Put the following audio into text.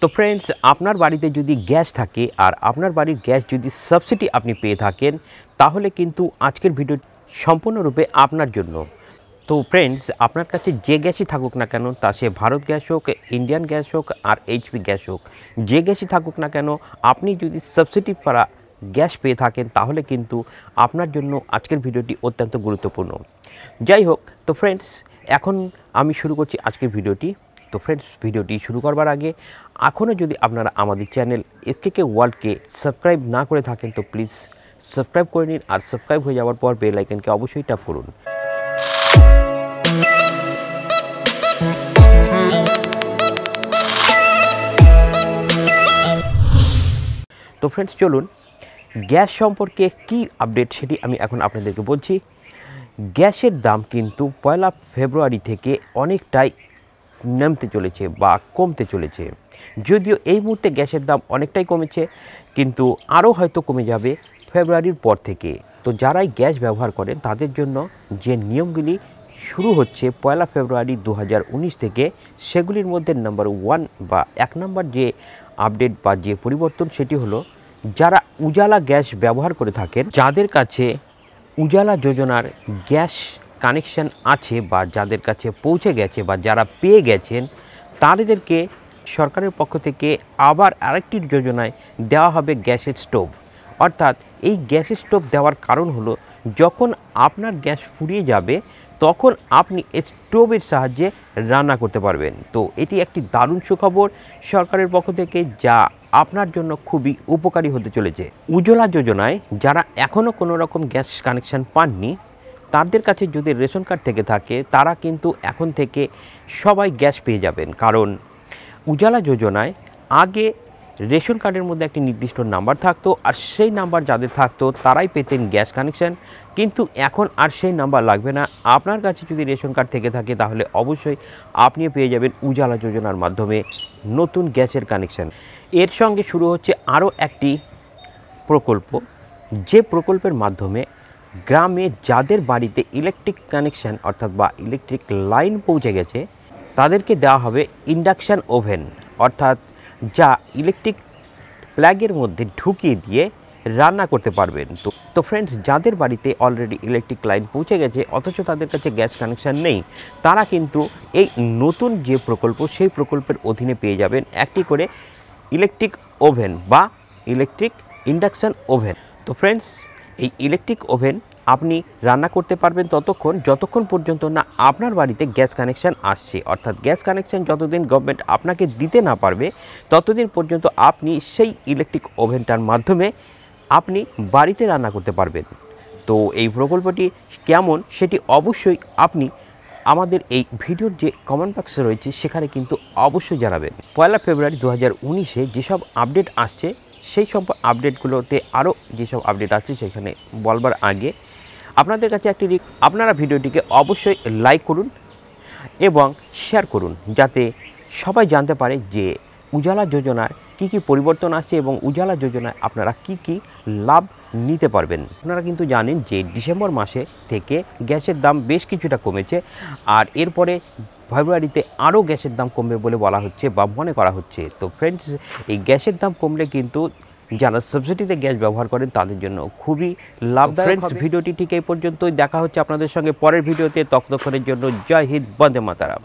তো ফ্রেন্ডস আপনার বাড়িতে যদি গ্যাস থাকে আর আপনার বাড়ির গ্যাস যদি সাবসিডি আপনি পেয়ে থাকেন, তাহলে কিন্তু আজকের ভিডিও সম্পূর্ণরূপে আপনার জন্য। তো ফ্রেন্ডস আপনার কাছে যে গ্যাসই থাকুক না কেন, তা সে ভারত গ্যাস হোক ইন্ডিয়ান গ্যাস হোক আর এইচপি গ্যাস হোক, যে গ্যাসই থাকুক না কেন, আপনি যদি সাবসিডি পারা গ্যাস পেয়ে থাকেন, তাহলে কিন্তু আপনার জন্য আজকের ভিডিওটি অত্যন্ত গুরুত্বপূর্ণ। যাই হোক, তো ফ্রেন্ডস এখন আমি শুরু করছি আজকের ভিডিওটি তো ফ্রেন্ডস ভিডিওটি শুরু করবার আগে এখনও যদি আপনারা আমাদের চ্যানেল এসকে কে ওয়ার্ল্ডকে সাবস্ক্রাইব না করে থাকেন, তো প্লিজ সাবস্ক্রাইব করে নিন আর সাবস্ক্রাইব হয়ে যাওয়ার পর বেল আইকনকে অবশ্যই ট্যাপ করুন। তো ফ্রেন্ডস চলুন, গ্যাস সম্পর্কে কি আপডেট সেটি আমি এখন আপনাদেরকে বলছি। গ্যাসের দাম কিন্তু পয়লা ফেব্রুয়ারি থেকে অনেকটাই নামতে চলেছে বা কমতে চলেছে। যদিও এই মুহূর্তে গ্যাসের দাম অনেকটাই কমেছে, কিন্তু আরও হয়তো কমে যাবে ফেব্রুয়ারির পর থেকে। তো যারাই গ্যাস ব্যবহার করেন, তাদের জন্য যে নিয়মগুলি শুরু হচ্ছে পয়লা ফেব্রুয়ারি দু হাজার উনিশ থেকে, সেগুলির মধ্যে নাম্বার ওয়ান বা এক নম্বর যে আপডেট বা যে পরিবর্তন, সেটি হলো যারা উজালা গ্যাস ব্যবহার করে থাকেন, যাদের কাছে উজালা যোজনার গ্যাস কানেকশন আছে বা যাদের কাছে পৌঁছে গেছে বা যারা পেয়ে গেছেন, তাদেরকে সরকারের পক্ষ থেকে আবার আরেকটি যোজনায় দেওয়া হবে গ্যাসের স্টোভ। অর্থাৎ এই গ্যাসের স্টোভ দেওয়ার কারণ হলো, যখন আপনার গ্যাস ফুরিয়ে যাবে, তখন আপনি স্টোভের সাহায্যে রান্না করতে পারবেন। তো এটি একটি দারুণ সুখবর সরকারের পক্ষ থেকে, যা আপনার জন্য খুবই উপকারী হতে চলেছে। উজ্জ্বলা যোজনায় যারা এখনও কোনো রকম গ্যাস কানেকশন পাননি তাদের কাছে যদি রেশন কার্ড থেকে থাকে, তারা কিন্তু এখন থেকে সবাই গ্যাস পেয়ে যাবেন। কারণ উজালা যোজনায় আগে রেশন কার্ডের মধ্যে একটি নির্দিষ্ট নাম্বার থাকতো আর সেই নাম্বার যাদের থাকতো তারাই পেতেন গ্যাস কানেকশন। কিন্তু এখন আর সেই নাম্বার লাগবে না। আপনার কাছে যদি রেশন কার্ড থেকে থাকে, তাহলে অবশ্যই আপনিও পেয়ে যাবেন উজালা যোজনার মাধ্যমে নতুন গ্যাসের কানেকশন। এর সঙ্গে শুরু হচ্ছে আরও একটি প্রকল্প। যে প্রকল্পের মাধ্যমে গ্রামে যাদের বাড়িতে ইলেকট্রিক কানেকশন অর্থাৎ বা ইলেকট্রিক লাইন পৌঁছে গেছে, তাদেরকে দেওয়া হবে ইন্ডাকশান ওভেন অর্থাৎ যা ইলেকট্রিক প্ল্যাগের মধ্যে ঢুকিয়ে দিয়ে রান্না করতে পারবেন। তো তো ফ্রেন্ডস যাদের বাড়িতে অলরেডি ইলেকট্রিক লাইন পৌঁছে গেছে, অথচ তাদের কাছে গ্যাস কানেকশান নেই, তারা কিন্তু এই নতুন যে প্রকল্প, সেই প্রকল্পের অধীনে পেয়ে যাবেন একটি করে ইলেকট্রিক ওভেন বা ইলেকট্রিক ইন্ডাকশান ওভেন তো ফ্রেন্ডস এই ইলেকট্রিক ওভেন আপনি রান্না করতে পারবেন ততক্ষণ, যতক্ষণ পর্যন্ত না আপনার বাড়িতে গ্যাস কানেকশান আসছে। অর্থাৎ গ্যাস কানেকশান যতদিন গভর্নমেন্ট আপনাকে দিতে না পারবে, ততদিন পর্যন্ত আপনি সেই ইলেকট্রিক ওভেনটার মাধ্যমে আপনি বাড়িতে রান্না করতে পারবেন। তো এই প্রকল্পটি কেমন সেটি অবশ্যই আপনি আমাদের এই ভিডিওর যে কমেন্ট বক্সে রয়েছে, সেখানে কিন্তু অবশ্যই জানাবেন। পয়লা ফেব্রুয়ারি দু হাজার উনিশে যেসব আপডেট আসছে সেই সব আপডেটগুলোতে আরও যেসব আপডেট আছে সেখানে বলবার আগে আপনাদের কাছে একটি আপনারা ভিডিওটিকে অবশ্যই লাইক করুন এবং শেয়ার করুন যাতে সবাই জানতে পারে যে উজালা যোজনার কি কি পরিবর্তন আসছে এবং উজালা যোজনায় আপনারা কি কি লাভ নিতে পারবেন। আপনারা কিন্তু জানেন যে ডিসেম্বর মাসে থেকে গ্যাসের দাম বেশ কিছুটা কমেছে আর এরপরে ফেব্রুয়ারিতে আরও গ্যাসের দাম কমবে বলে বলা হচ্ছে বা মনে করা হচ্ছে। তো ফ্রেন্ডস এই গ্যাসের দাম কমলে কিন্তু যারা সাবসিডিতে গ্যাস ব্যবহার করেন তাদের জন্য খুবই লাভদায়ক ভিডিওটি ঠিক এই পর্যন্তই। দেখা হচ্ছে আপনাদের সঙ্গে পরের ভিডিওতে। ততক্ষণের জন্য জয় হিন্দ বন্দে মাতারাম।